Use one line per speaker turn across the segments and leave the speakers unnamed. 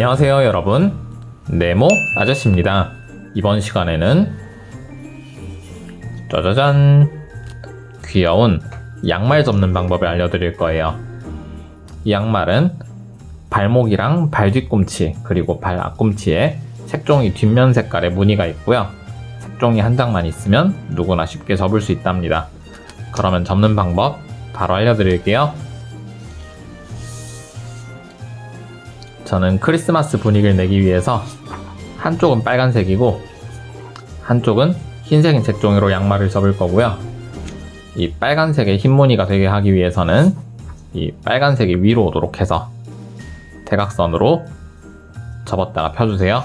안녕하세요 여러분. 네모 아저씨입니다. 이번 시간에는 짜자잔. 귀여운 양말 접는 방법을 알려드릴 거예요. 이 양말은 발목이랑 발 뒤꿈치 그리고 발 앞꿈치에 색종이 뒷면 색깔의 무늬가 있고요. 색종이 한 장만 있으면 누구나 쉽게 접을 수 있답니다. 그러면 접는 방법 바로 알려드릴게요 저는 크리스마스 분위기를 내기 위해서 한쪽은 빨간색이고 한쪽은 흰색인 색종이로 양말을 접을 거고요. 이 빨간색의 흰 무늬가 되게 하기 위해서는 이 빨간색이 위로 오도록 해서 대각선으로 접었다가 펴주세요.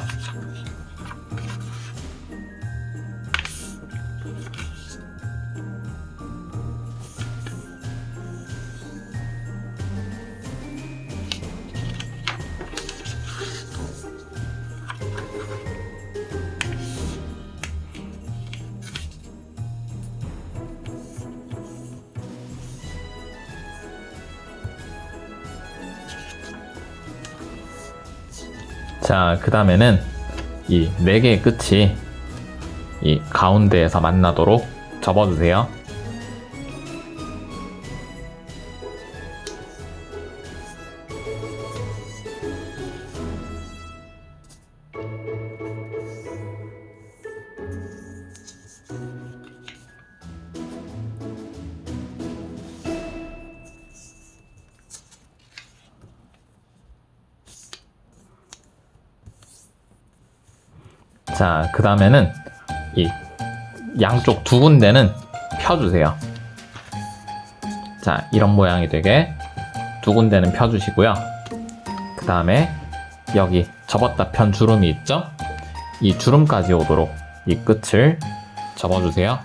자, 그 다음에는 이 네 개의 끝이 이 가운데에서 만나도록 접어주세요. 자, 그 다음에는 이 양쪽 두 군데는 펴주세요. 자, 이런 모양이 되게 두 군데는 펴주시고요. 그 다음에 여기 접었다 편 주름이 있죠? 이 주름까지 오도록 이 끝을 접어주세요.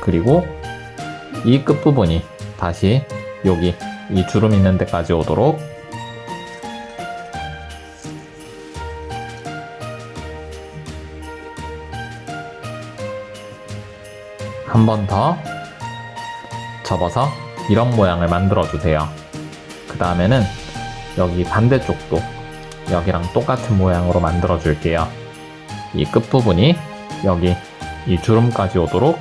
그리고 이 끝부분이 다시 여기 이 주름 있는 데까지 오도록 한 번 더 접어서 이런 모양을 만들어 주세요. 그 다음에는 여기 반대쪽도 여기랑 똑같은 모양으로 만들어 줄게요. 이 끝부분이 여기 이 주름까지 오도록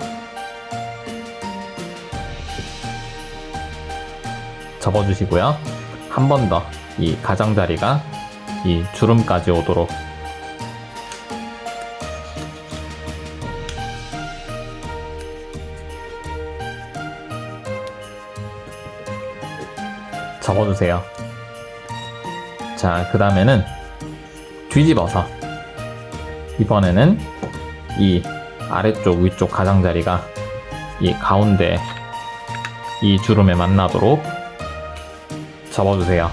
접어주시고요. 한 번 더 이 가장자리가 이 주름까지 오도록 접어주세요. 자, 그 다음에는 뒤집어서 이번에는 이 아래쪽 위쪽 가장자리가 이 가운데 이 주름에 만나도록 접어주세요.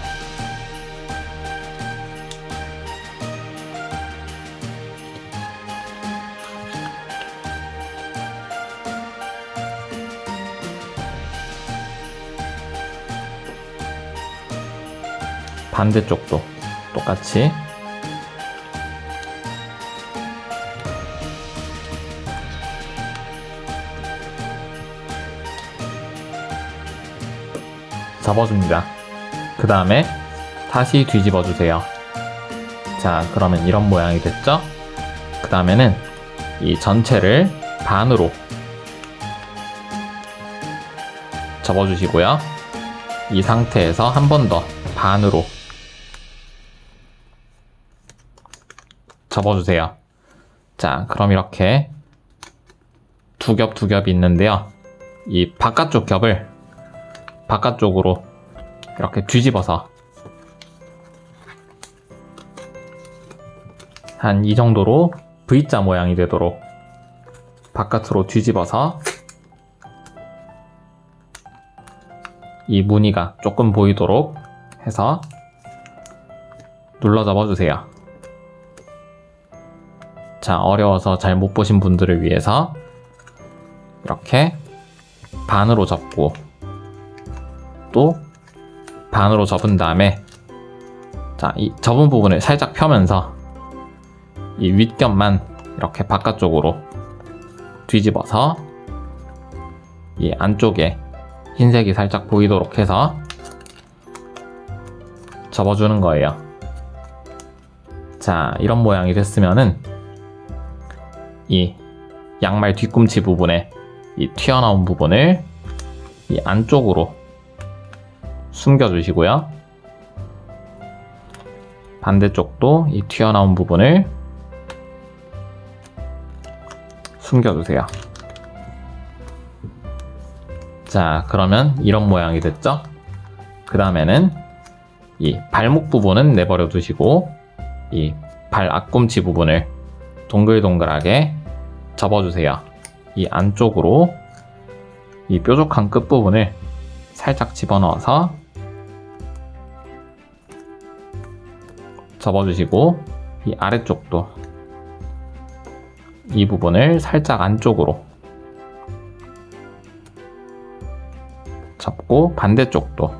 반대쪽도 똑같이 접어줍니다. 그 다음에 다시 뒤집어 주세요. 자, 그러면 이런 모양이 됐죠? 그 다음에는 이 전체를 반으로 접어 주시고요. 이 상태에서 한 번 더 반으로 접어 주세요. 자, 그럼 이렇게 두 겹 두 겹이 있는데요. 이 바깥쪽 겹을 바깥쪽으로 이렇게 뒤집어서 한 이 정도로 V자 모양이 되도록 바깥으로 뒤집어서 이 무늬가 조금 보이도록 해서 눌러 접어주세요. 자, 어려워서 잘 못 보신 분들을 위해서 이렇게 반으로 접고 또 반으로 접은 다음에 자, 이 접은 부분을 살짝 펴면서 이 윗겹만 이렇게 바깥쪽으로 뒤집어서 이 안쪽에 흰색이 살짝 보이도록 해서 접어주는 거예요. 자, 이런 모양이 됐으면은 이 양말 뒤꿈치 부분에 이 튀어나온 부분을 이 안쪽으로 숨겨주시고요. 반대쪽도 이 튀어나온 부분을 숨겨주세요. 자, 그러면 이런 모양이 됐죠? 그 다음에는 이 발목 부분은 내버려 두시고 이 발 앞꿈치 부분을 동글동글하게 접어주세요. 이 안쪽으로 이 뾰족한 끝부분을 살짝 집어넣어서 접어주시고 이 아래쪽도 이 부분을 살짝 안쪽으로 접고 반대쪽도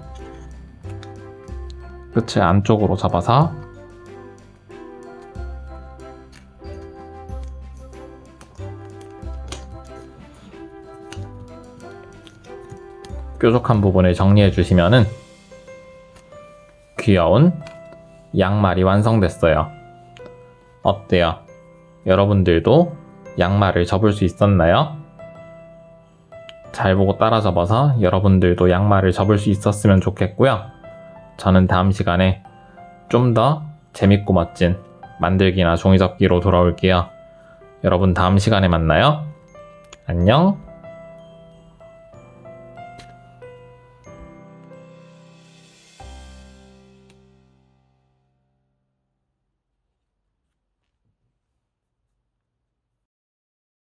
끝을 안쪽으로 접어서 뾰족한 부분을 정리해 주시면은 귀여운 양말이 완성됐어요. 어때요? 여러분들도 양말을 접을 수 있었나요? 잘 보고 따라 접어서 여러분들도 양말을 접을 수 있었으면 좋겠고요. 저는 다음 시간에 좀 더 재밌고 멋진 만들기나 종이접기로 돌아올게요. 여러분 다음 시간에 만나요. 안녕.